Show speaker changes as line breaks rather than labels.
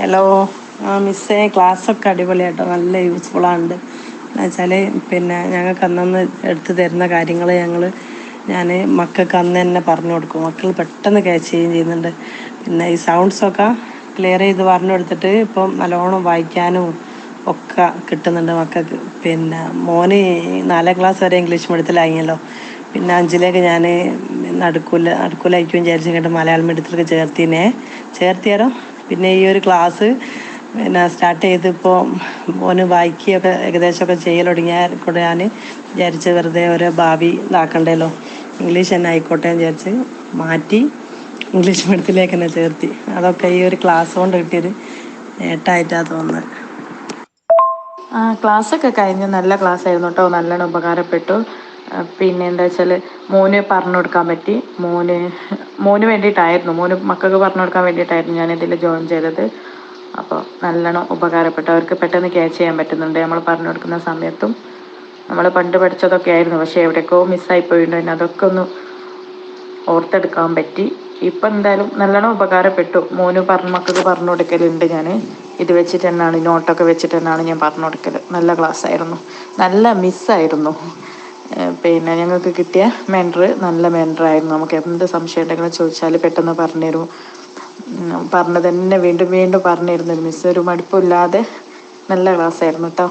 Hello ആ മിസ്സേ ക്ലാസ്സൊക്കെ അടിപൊളിയാട്ടോ. നല്ല യൂസ്ഫുള്ളാണ്ട് എന്ന് വെച്ചാൽ പിന്നെ ഞങ്ങൾക്ക് അന്നന്ന് എടുത്തു തരുന്ന കാര്യങ്ങൾ ഞങ്ങൾ ഞാൻ മക്കൾക്ക് അന്ന് തന്നെ പറഞ്ഞു കൊടുക്കും. മക്കൾ പെട്ടെന്ന് ക്യാച്ച് ചെയ്യുകയും ചെയ്യുന്നുണ്ട്. പിന്നെ ഈ സൗണ്ട്സൊക്കെ ക്ലിയർ ചെയ്ത് പറഞ്ഞു കൊടുത്തിട്ട് ഇപ്പം നല്ലോണം വായിക്കാനും ഒക്കെ കിട്ടുന്നുണ്ട് മക്കൾക്ക്. പിന്നെ മോന് നാലാം ക്ലാസ് വരെ ഇംഗ്ലീഷ് മീഡിയത്തിലായില്ലോ പിന്നെ അഞ്ചിലേക്ക് ഞാൻ നടക്കൂല നടക്കൂലായിരിക്കും വിചാരിച്ചിട്ട് മലയാളം മീഡിയത്തിലേക്ക് ചേർത്തിനെ. ചേർത്തിയാലോ? പിന്നെ ഈ ഒരു ക്ലാസ് പിന്നെ സ്റ്റാർട്ട് ചെയ്തിപ്പോൾ ഓന് വായിക്കുകയൊക്കെ ഏകദേശമൊക്കെ ചെയ്യൽ തുടങ്ങിയാൽ കൂടെ ഞാൻ വിചാരിച്ച് വെറുതെ ഓരോ ഭാവി ഇതാക്കണ്ടല്ലോ ഇംഗ്ലീഷ് തന്നെ ആയിക്കോട്ടെ എന്ന് വിചാരിച്ച് മാറ്റി ഇംഗ്ലീഷ് മീഡിയത്തിലേക്ക് തന്നെ ചേർത്തി. അതൊക്കെ ഈ ഒരു ക്ലാസ് കൊണ്ട് കിട്ടിയത് നേട്ടമായിട്ടാണ് തോന്നുന്നത്
ആ ക്ലാസ്സൊക്കെ കഴിഞ്ഞ്. നല്ല ക്ലാസ് ആയിരുന്നു കേട്ടോ നല്ലോണം ഉപകാരപ്പെട്ടു. പിന്നെ എന്താ വെച്ചാൽ മോന് പറഞ്ഞു കൊടുക്കാൻ പറ്റി. മോന് മോന് വേണ്ടിയിട്ടായിരുന്നു. മോന് മക്കൾക്ക് പറഞ്ഞു കൊടുക്കാൻ വേണ്ടിയിട്ടായിരുന്നു ഞാൻ ഇതിൽ ജോയിൻ ചെയ്തത്. അപ്പോൾ നല്ലോണം ഉപകാരപ്പെട്ടു. അവർക്ക് പെട്ടെന്ന് ക്യാച്ച് ചെയ്യാൻ പറ്റുന്നുണ്ട്. നമ്മൾ പറഞ്ഞു കൊടുക്കുന്ന സമയത്തും നമ്മൾ പണ്ട് പഠിച്ചതൊക്കെ ആയിരുന്നു. പക്ഷേ എവിടെയൊക്കെ മിസ്സായി പോയിട്ടുണ്ടായിരുന്നു അതൊക്കെ ഒന്ന് ഓർത്തെടുക്കാൻ പറ്റി. ഇപ്പം എന്തായാലും നല്ലോണം ഉപകാരപ്പെട്ടു. മോന് പറഞ്ഞ മക്കൾക്ക് പറഞ്ഞു കൊടുക്കലുണ്ട് ഞാൻ. ഇത് വെച്ചിട്ട് തന്നെയാണ് നോട്ടൊക്കെ വെച്ചിട്ട് തന്നെയാണ് ഞാൻ പറഞ്ഞു കൊടുക്കൽ നല്ല ക്ലാസ് ആയിരുന്നു. നല്ല മിസ്സായിരുന്നു പിന്നെ ഞങ്ങൾക്ക് കിട്ടിയ മെന്റർ നല്ല മെന്ററായിരുന്നു നമുക്ക് എന്ത് സംശയം ഉണ്ടെങ്കിലും ചോദിച്ചാൽ പെട്ടെന്ന് പറഞ്ഞുതരും പറഞ്ഞു തന്നെ വീണ്ടും വീണ്ടും പറഞ്ഞിരുന്നു മിസ് ഒരു മടുപ്പില്ലാതെ നല്ല ക്ലാസ് ആയിരുന്നു കേട്ടോ